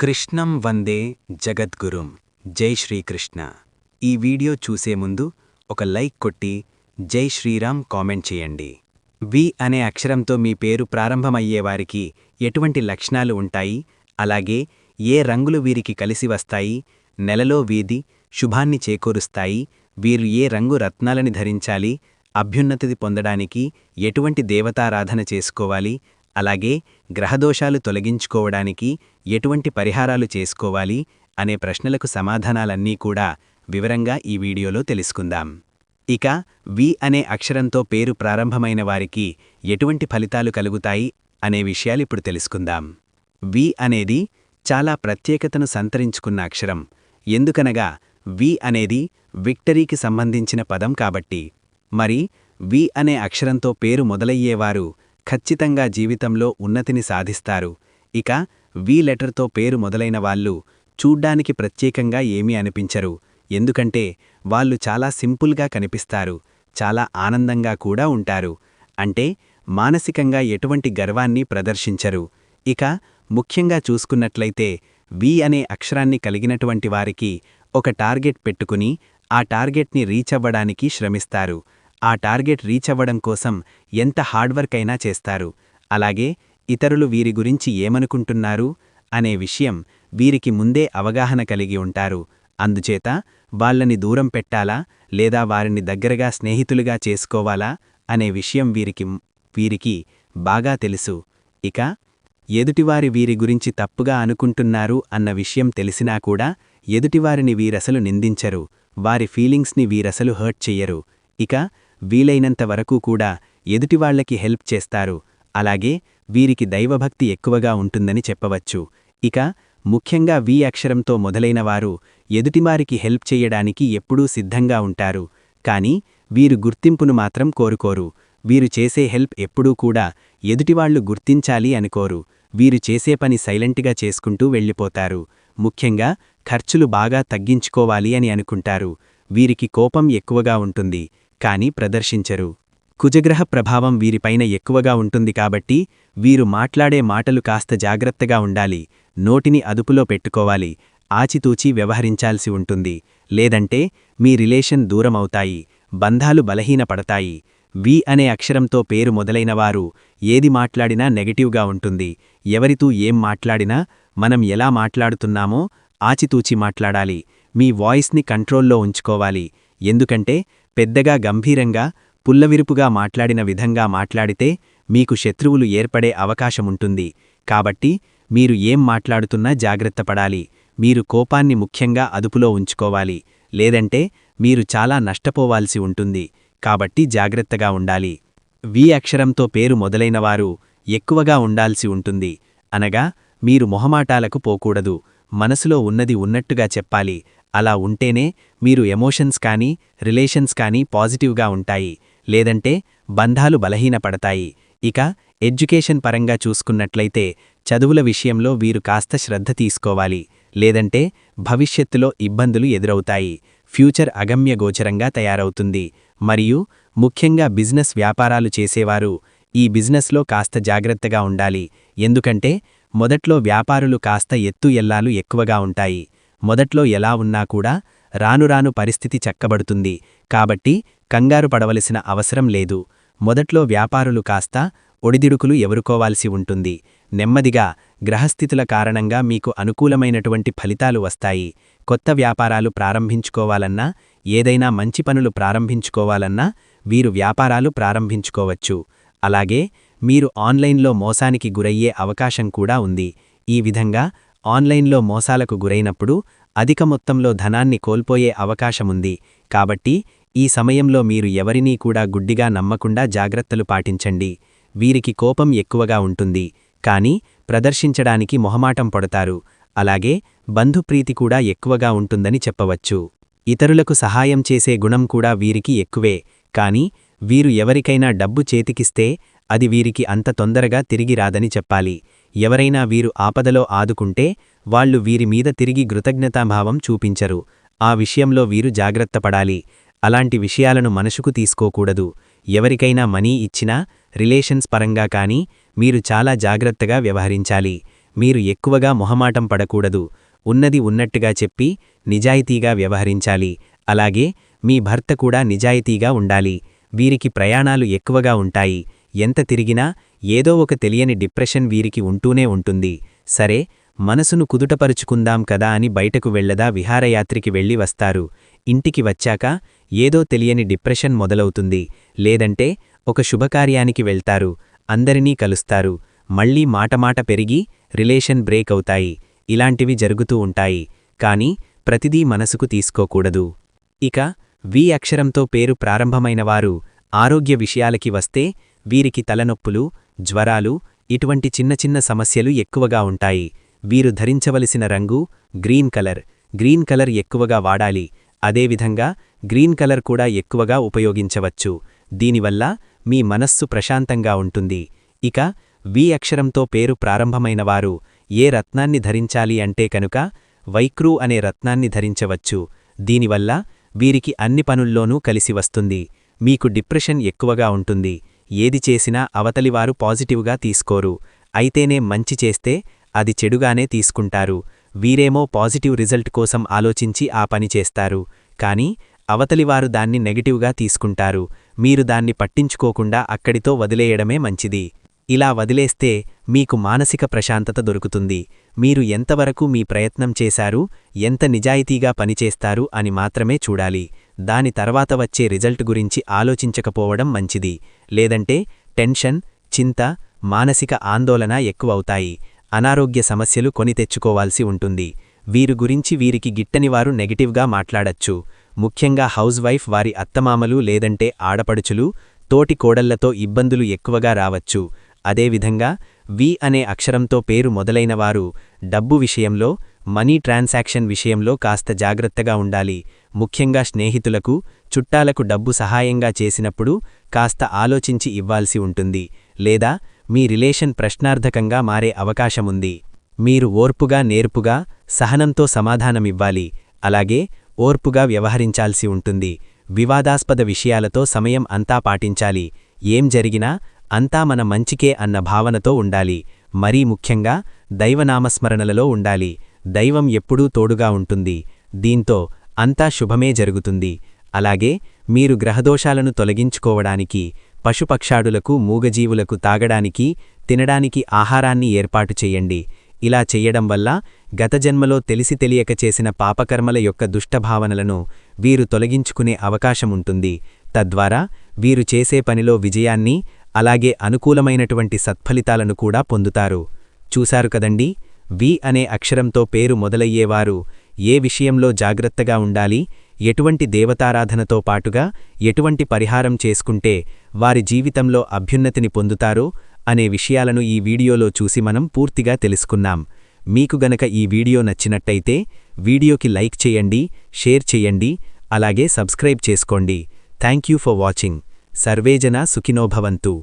కృష్ణం వందే జగద్గురుం. జై శ్రీకృష్ణ. ఈ వీడియో చూసే ముందు ఒక లైక్ కొట్టి జై శ్రీరామ్ కామెంట్ చేయండి. వి అనే అక్షరంతో మీ పేరు ప్రారంభమయ్యేవారికి ఎటువంటి లక్షణాలు ఉంటాయి? అలాగే ఏ రంగులు వీరికి కలిసి వస్తాయి? నెలలో వీధి శుభాన్ని చేకూరుస్తాయి? వీరు ఏ రంగు రత్నాలని ధరించాలి? అభ్యున్నతిది పొందడానికి ఎటువంటి దేవతారాధన చేసుకోవాలి? అలాగే గ్రహదోషాలు తొలగించుకోవడానికి ఎటువంటి పరిహారాలు చేసుకోవాలి అనే ప్రశ్నలకు సమాధానాలన్నీ కూడా వివరంగా ఈ వీడియోలో తెలుసుకుందాం. ఇక వి అనే అక్షరంతో పేరు ప్రారంభమైన వారికి ఎటువంటి ఫలితాలు కలుగుతాయి అనే విషయాలిప్పుడు తెలుసుకుందాం. వి అనేది చాలా ప్రత్యేకతను సంతరించుకున్న అక్షరం. ఎందుకనగా వి అనేది విక్టరీకి సంబంధించిన పదం కాబట్టి. మరి వి అనే అక్షరంతో పేరు మొదలయ్యేవారు ఖచ్చితంగా జీవితంలో ఉన్నతిని సాధిస్తారు. ఇక వి లెటర్తో పేరు మొదలైన వాళ్ళు చూడ్డానికి ప్రత్యేకంగా ఏమీ అనిపించరు. ఎందుకంటే వాళ్ళు చాలా సింపుల్గా కనిపిస్తారు. చాలా ఆనందంగా కూడా ఉంటారు. అంటే మానసికంగా ఎటువంటి గర్వాన్ని ప్రదర్శించరు. ఇక ముఖ్యంగా చూసుకున్నట్లయితే వి అనే అక్షరాన్ని కలిగినటువంటి వారికి ఒక టార్గెట్ పెట్టుకుని ఆ టార్గెట్ని రీచ్ అవ్వడానికి శ్రమిస్తారు. ఆ టార్గెట్ రీచ్ అవ్వడం కోసం ఎంత హార్డ్వర్క్ అయినా చేస్తారు. అలాగే ఇతరులు వీరి గురించి ఏమనుకుంటున్నారు అనే విషయం వీరికి ముందే అవగాహన కలిగి ఉంటారు. అందుచేత వాళ్ళని దూరం పెట్టాలా లేదా వారిని దగ్గరగా స్నేహితులుగా చేసుకోవాలా అనే విషయం వీరికి వీరికి బాగా తెలుసు. ఇక ఎదుటివారి వీరి గురించి తప్పుగా అనుకుంటున్నారు అన్న విషయం తెలిసినా కూడా ఎదుటివారిని వీరసలు నిందించరు. వారి ఫీలింగ్స్ని వీరసలు హర్ట్ చెయ్యరు. ఇక వీలైనంత వరకు కూడా ఎదుటివాళ్ళకి హెల్ప్ చేస్తారు. అలాగే వీరికి దైవభక్తి ఎక్కువగా ఉంటుందని చెప్పవచ్చు. ఇక ముఖ్యంగా వి అక్షరంతో మొదలైనవారు ఎదుటివారికి హెల్ప్ చెయ్యడానికి ఎప్పుడూ సిద్ధంగా ఉంటారు. కాని వీరు గుర్తింపును మాత్రం కోరుకోరు. వీరు చేసే హెల్ప్ ఎప్పుడూ కూడా ఎదుటివాళ్ళు గుర్తించాలి అనుకోరు. వీరు చేసే పని సైలెంట్గా చేసుకుంటూ వెళ్ళిపోతారు. ముఖ్యంగా ఖర్చులు బాగా తగ్గించుకోవాలి అని అనుకుంటారు. వీరికి కోపం ఎక్కువగా ఉంటుంది. కానీ ప్రదర్శించరు. కుజగ్రహ ప్రభావం వీరిపైన ఎక్కువగా ఉంటుంది కాబట్టి వీరు మాట్లాడే మాటలు కాస్త జాగ్రత్తగా ఉండాలి నోటిని అదుపులో పెట్టుకోవాలి ఆచితూచి వ్యవహరించాల్సి ఉంటుంది. లేదంటే మీ రిలేషన్ దూరమవుతాయి బంధాలు బలహీనపడతాయి. వి అనే అక్షరంతో పేరు మొదలైనవారు ఏది మాట్లాడినా నెగటివ్గా ఉంటుంది. ఎవరితూ ఏం మాట్లాడినా మనం ఎలా మాట్లాడుతున్నామో ఆచితూచి మాట్లాడాలి. మీ వాయిస్ని కంట్రోల్లో ఉంచుకోవాలి. ఎందుకంటే పెద్దగా గంభీరంగా పుల్లవిరుపుగా మాట్లాడిన విధంగా మాట్లాడితే మీకు శత్రువులు ఏర్పడే అవకాశముంటుంది. కాబట్టి మీరు ఏం మాట్లాడుతున్నా జాగ్రత్తపడాలి మీరు కోపాన్ని ముఖ్యంగా అదుపులో ఉంచుకోవాలి. లేదంటే మీరు చాలా నష్టపోవాల్సి ఉంటుంది. కాబట్టి జాగ్రత్తగా ఉండాలి. వి అక్షరంతో పేరు మొదలైనవారు ఎక్కువగా ఉండాల్సి ఉంటుంది. అనగా మీరు మొహమాటాలకు పోకూడదు. మనసులో ఉన్నది ఉన్నట్టుగా చెప్పాలి. అలా ఉంటేనే మీరు ఎమోషన్స్ కానీ రిలేషన్స్ కానీ పాజిటివ్గా ఉంటాయి. లేదంటే బంధాలు బలహీనపడతాయి. ఇక ఎడ్యుకేషన్ పరంగా చూసుకున్నట్లయితే చదువుల విషయంలో వీరు కాస్త శ్రద్ధ తీసుకోవాలి. లేదంటే భవిష్యత్తులో ఇబ్బందులు ఎదురవుతాయి. ఫ్యూచర్ అగమ్యగోచరంగా తయారవుతుంది. మరియు ముఖ్యంగా బిజినెస్ వ్యాపారాలు చేసేవారు ఈ బిజినెస్లో కాస్త జాగ్రత్తగా ఉండాలి. ఎందుకంటే మొదట్లో వ్యాపారులు కాస్త ఎత్తు ఎల్లాలు ఎక్కువగా ఉంటాయి. మొదట్లో ఎలా ఉన్నా కూడా రానురాను పరిస్థితి చక్కబడుతుంది. కాబట్టి కంగారు పడవలసిన అవసరం లేదు. మొదట్లో వ్యాపారులు కాస్త ఒడిదిడుకులు ఎవరుకోవాల్సి ఉంటుంది. నెమ్మదిగా గ్రహస్థితుల కారణంగా మీకు అనుకూలమైనటువంటి ఫలితాలు వస్తాయి. కొత్త వ్యాపారాలు ప్రారంభించుకోవాలన్నా ఏదైనా మంచి పనులు ప్రారంభించుకోవాలన్నా వీరు వ్యాపారాలు ప్రారంభించుకోవచ్చు. అలాగే మీరు ఆన్లైన్లో మోసానికి గురయ్యే అవకాశం కూడా ఉంది. ఈ విధంగా ఆన్లైన్లో మోసాలకు గురైనప్పుడు అధిక మొత్తంలో ధనాన్ని కోల్పోయే అవకాశముంది కాబట్టి ఈ సమయంలో మీరు ఎవరినీ కూడా గుడ్డిగా నమ్మకుండా జాగ్రత్తలు పాటించండి. వీరికి కోపం ఎక్కువగా ఉంటుంది. కానీ ప్రదర్శించడానికి మొహమాటం పడతారు. అలాగే బంధుప్రీతి కూడా ఎక్కువగా ఉంటుందని చెప్పవచ్చు. ఇతరులకు సహాయం చేసే గుణం కూడా వీరికి ఎక్కువే. కానీ వీరు ఎవరికైనా డబ్బు చేతికిస్తే అది వీరికి అంత తొందరగా తిరిగి రాదని చెప్పాలి. ఎవరైనా వీరు ఆపదలో ఆదుకుంటే వాళ్ళు వీరి మీద తిరిగి కృతజ్ఞతాభావం చూపించరు. ఆ విషయంలో వీరు జాగ్రత్తపడాలి అలాంటి విషయాలను మనసుకు తీసుకోకూడదు. ఎవరికైనా మనీ ఇచ్చినా రిలేషన్స్ పరంగా కానీ మీరు చాలా జాగ్రత్తగా వ్యవహరించాలి. మీరు ఎక్కువగా మొహమాటం పడకూడదు. ఉన్నది ఉన్నట్టుగా చెప్పి నిజాయితీగా వ్యవహరించాలి. అలాగే మీ భర్త కూడా నిజాయితీగా ఉండాలి. వీరికి ప్రయాణాలు ఎక్కువగా ఉంటాయి. ఎంత తిరిగినా ఏదో ఒక తెలియని డిప్రెషన్ వీరికి ఉంటూనే ఉంటుంది. సరే మనసును కుదుటపరుచుకుందాం కదా అని బయటకు వెళ్ళదా విహారయాత్రికి వెళ్ళి వస్తారు. ఇంటికి వచ్చాక ఏదో తెలియని డిప్రెషన్ మొదలవుతుంది. లేదంటే ఒక శుభకార్యానికి వెళ్తారు. అందరినీ కలుస్తారు. మళ్ళీ మాటమాట పెరిగి రిలేషన్ బ్రేక్ అవుతాయి. ఇలాంటివి జరుగుతూ ఉంటాయి. కాని ప్రతిదీ మనసుకు తీసుకోకూడదు. ఇక వి అక్షరంతో పేరు ప్రారంభమైనవారు ఆరోగ్య విషయాలకి వస్తే వీరికి తలనొప్పులు జ్వరాలు ఇటువంటి చిన్న చిన్న సమస్యలు ఎక్కువగా ఉంటాయి. వీరు ధరించవలసిన రంగు గ్రీన్ కలర్. గ్రీన్ కలర్ ఎక్కువగా వాడాలి. అదేవిధంగా గ్రీన్ కలర్ కూడా ఎక్కువగా ఉపయోగించవచ్చు. దీనివల్ల మీ మనస్సు ప్రశాంతంగా ఉంటుంది. ఇక వి అక్షరంతో పేరు ప్రారంభమైనవారు ఏ రత్నాన్ని ధరించాలి అంటే కనుక వైక్రూ అనే రత్నాన్ని ధరించవచ్చు. దీనివల్ల వీరికి అన్ని పనుల్లోనూ కలిసి వస్తుంది. మీకు డిప్రెషన్ ఎక్కువగా ఉంటుంది. ఏది చేసినా అవతలివారు పాజిటివ్గా తీసుకోరు. అయితేనే మంచి చేస్తే అది చెడుగానే తీసుకుంటారు. వీరేమో పాజిటివ్ రిజల్ట్ కోసం ఆలోచించి ఆ పని చేస్తారు. కానీ అవతలివారు దాన్ని నెగటివ్గా తీసుకుంటారు. మీరు దాన్ని పట్టించుకోకుండా అక్కడితో వదిలేయడమే మంచిది. ఇలా వదిలేస్తే మీకు మానసిక ప్రశాంతత దొరుకుతుంది. మీరు ఎంతవరకు మీ ప్రయత్నం చేశారు ఎంత నిజాయితీగా పనిచేస్తారు అని మాత్రమే చూడాలి. దాని తర్వాత వచ్చే రిజల్ట్ గురించి ఆలోచించకపోవడం మంచిది. లేదంటే టెన్షన్ చింత మానసిక ఆందోళన ఎక్కువవుతాయి. అనారోగ్య సమస్యలు కొని తెచ్చుకోవాల్సి ఉంటుంది. వీరు గురించి వీరికి గిట్టనివారు నెగిటివ్గా మాట్లాడచ్చు. ముఖ్యంగా హౌస్ వైఫ్ వారి అత్తమామలు లేదంటే ఆడపడుచులు తోటి కోడళ్ళతో ఇబ్బందులు ఎక్కువగా రావచ్చు. అదేవిధంగా వి అనే అక్షరంతో పేరు మొదలైనవారు డబ్బు విషయంలో మనీ ట్రాన్సాక్షన్ విషయంలో కాస్త జాగ్రత్తగా ఉండాలి. ముఖ్యంగా స్నేహితులకు చుట్టాలకు డబ్బు సహాయంగా చేసినప్పుడు కాస్త ఆలోచించి ఇవ్వాల్సి ఉంటుంది. లేదా మీ రిలేషన్ ప్రశ్నార్థకంగా మారే అవకాశముంది మీరు ఓర్పుగా నేర్పుగా సహనంతో సమాధానమివ్వాలి. అలాగే ఓర్పుగా వ్యవహరించాల్సి ఉంటుంది. వివాదాస్పద విషయాలతో సమయం అంతా పాటించాలి. ఏం జరిగినా అంతా మన మంచికే అన్న భావనతో ఉండాలి. మరీ ముఖ్యంగా దైవనామస్మరణలలో ఉండాలి. దైవం ఎప్పుడూ తోడుగా ఉంటుంది. దీంతో అంతా శుభమే జరుగుతుంది. అలాగే మీరు గ్రహదోషాలను తొలగించుకోవడానికి పశుపక్షాడులకు మూగజీవులకు తాగడానికి తినడానికి ఆహారాన్ని ఏర్పాటు చెయ్యండి ఇలా చెయ్యడం వల్ల గత జన్మలో తెలిసి తెలియక చేసిన పాపకర్మల యొక్క దుష్టభావనలను వీరు తొలగించుకునే అవకాశముంటుంది తద్వారా వీరు చేసే పనిలో విజయాన్ని అలాగే అనుకూలమైనటువంటి సత్ఫలితాలను కూడా పొందుతారు. చూశారు కదండీ? వి అనే అక్షరంతో పేరు మొదలయ్యేవారు ఏ విషయంలో జాగ్రత్తగా ఉండాలి ఎటువంటి దేవతారాధనతో పాటుగా ఎటువంటి పరిహారం చేసుకుంటే వారి జీవితంలో అభ్యున్నతిని పొందుతారో అనే విషయాలను ఈ వీడియోలో చూసి మనం పూర్తిగా తెలుసుకున్నాం. మీకు గనక ఈ వీడియో నచ్చినట్టయితే వీడియోకి లైక్ చేయండి షేర్ చేయండి అలాగే సబ్స్క్రైబ్ చేసుకోండి. Thank for watching. సర్వేజన సుఖినోభవంతు